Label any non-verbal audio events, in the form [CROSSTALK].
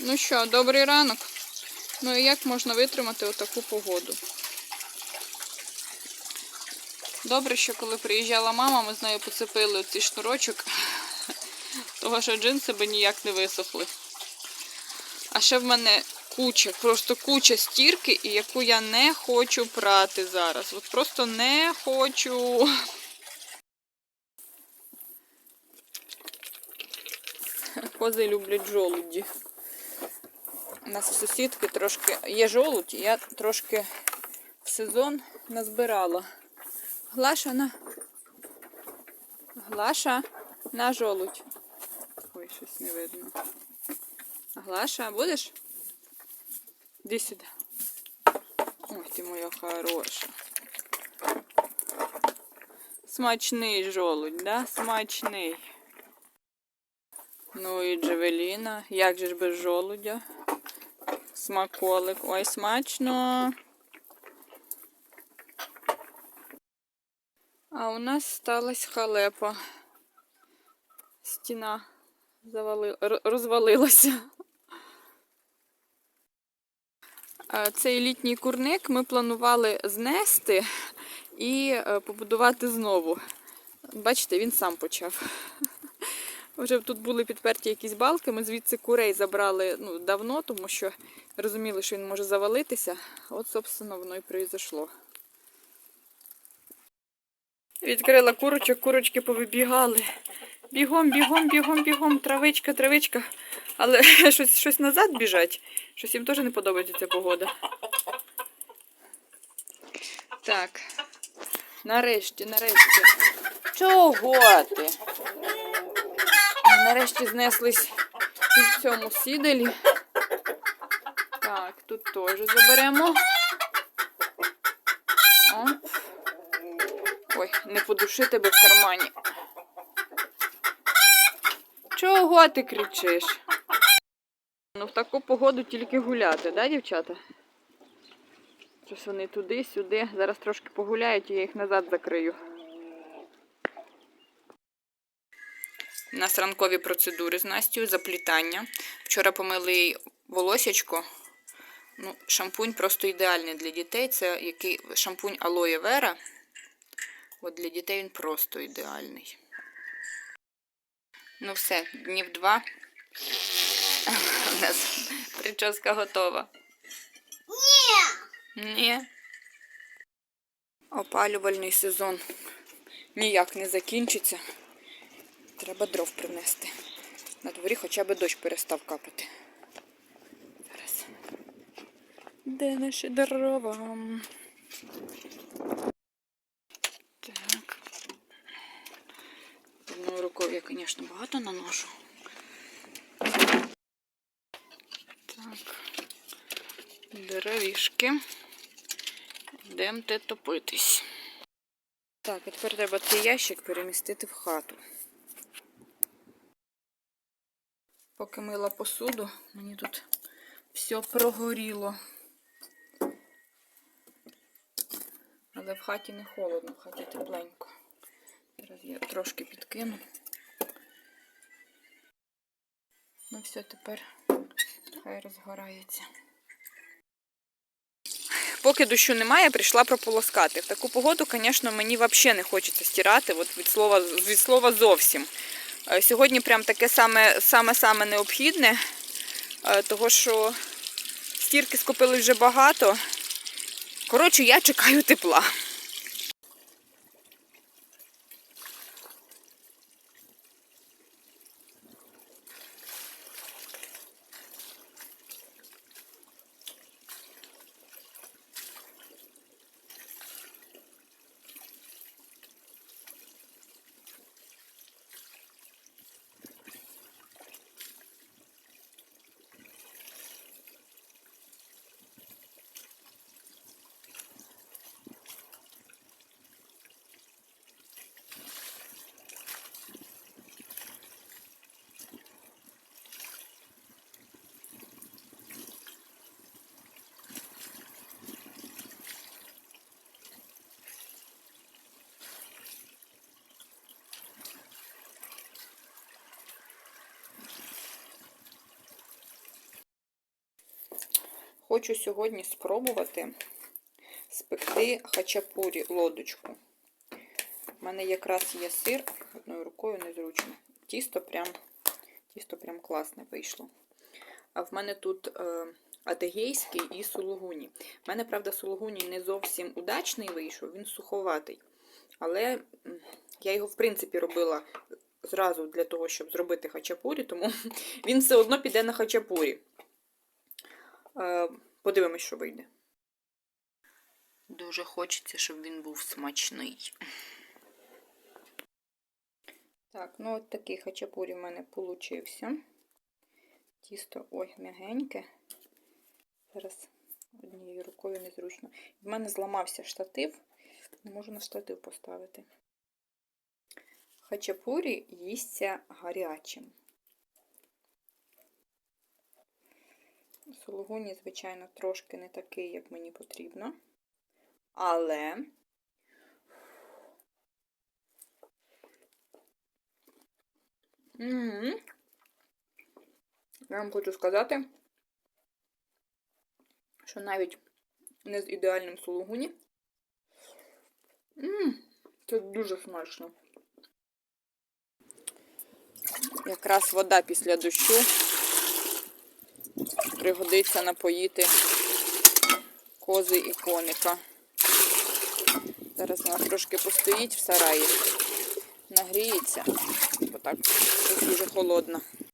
Ну що, добрий ранок. Ну і як можна витримати отаку погоду? Добре, що коли приїжджала мама, ми з нею поцепили цей шнурочок, [LAUGHS] того що джинси би ніяк не висохли. А ще в мене куча, просто куча стірки, яку я не хочу прати зараз. От просто не хочу. [LAUGHS] Кози люблять жолуді. У нас в сусідки трошки є жолудь, я трошки в сезон назбирала. Глаша на. Глаша на жолудь. Ой, щось не видно. Глаша, будеш? Іди сюди. Ой, ти моя хороша. Смачний жолудь, да? Смачний. Ну і Джевеліна. Як же ж без жолудя? Смаколик. Ой, смачно. А у нас сталася халепа. Стіна завали... розвалилася. Цей літній курник ми планували знести і е, побудувати знову. Бачите, він сам почав. Вже тут були підперті якісь балки. Ми звідси курей забрали ну, давно, тому що розуміли, що він може завалитися. От, собственно, воно і произошло. Відкрила курочок, курочки повибігали. Бігом, бігом, бігом, бігом, травичка, травичка. Але [LAUGHS] щось, щось назад біжать. Щось їм теж не подобається ця погода. Так. Нарешті, нарешті. Чого ти? Нарешті знеслись в цьому сіделі. Так, тут теж заберемо. Оп. Ой, не подуши тебе в кармані. Чого ти кричиш? Ну, в таку погоду тільки гуляти, да, дівчата? Щось вони туди-сюди. Зараз трошки погуляють і я їх назад закрию. У нас процедури з Настю, заплітання. Вчора помили волосячко. Ну, шампунь просто ідеальний для дітей. Це який шампунь алоє вера. От для дітей він просто ідеальний. Ну все, днів два. У нас прическа готова. Ні. Ні. Опалювальний сезон ніяк не закінчиться. Треба дров принести. На дворі хоча б дощ перестав капати. Зараз. Де наші дрова? Так. Одною рукою я, звісно, багато наношу. Так. Деревішки. Йдемте топитись. Так, а тепер треба цей ящик перемістити в хату. Поки мила посуду, мені тут все прогоріло. Але в хаті не холодно, в хаті тепленько. Зараз я трошки підкину. Ну все, тепер хай розгорається. Поки дощу немає, прийшла прополоскати. В таку погоду, звісно, мені взагалі не хочеться стирати, от від слова, від слова зовсім. Е, Сьогодні прям таке саме, саме, саме необхідне, е, того що стірки скопили вже багато. Коротше, я чекаю тепла. Хочу сьогодні спробувати спекти хачапурі лодочку. У мене якраз є сир, одною рукою незручно. Тісто прям, тісто прям класне вийшло. А в мене тут е, адегейський і сулугуні. У мене, правда, сулугуні не зовсім удачний вийшов, він суховатий. Але я його, в принципі, робила зразу для того, щоб зробити хачапурі, тому [LAUGHS] він все одно піде на хачапурі. Подивимось, що вийде. Дуже хочеться, щоб він був смачний. Так, ну от такий хачапурі в мене получився. Тісто, ой, м'ягеньке. Зараз однією рукою незручно. В мене зламався штатив. Не можу на штатив поставити. Хачапурі їсться гарячим. Сулугуні, звичайно, трошки не такий, як мені потрібно. Але М, Я вам хочу сказати, що навіть не з ідеальним сулугуні. М, Це дуже смачно. Якраз вода після дощу пригодиться напоїти кози і коника. Зараз вона трошки постоїть в сараї, нагріється, бо так дуже холодно.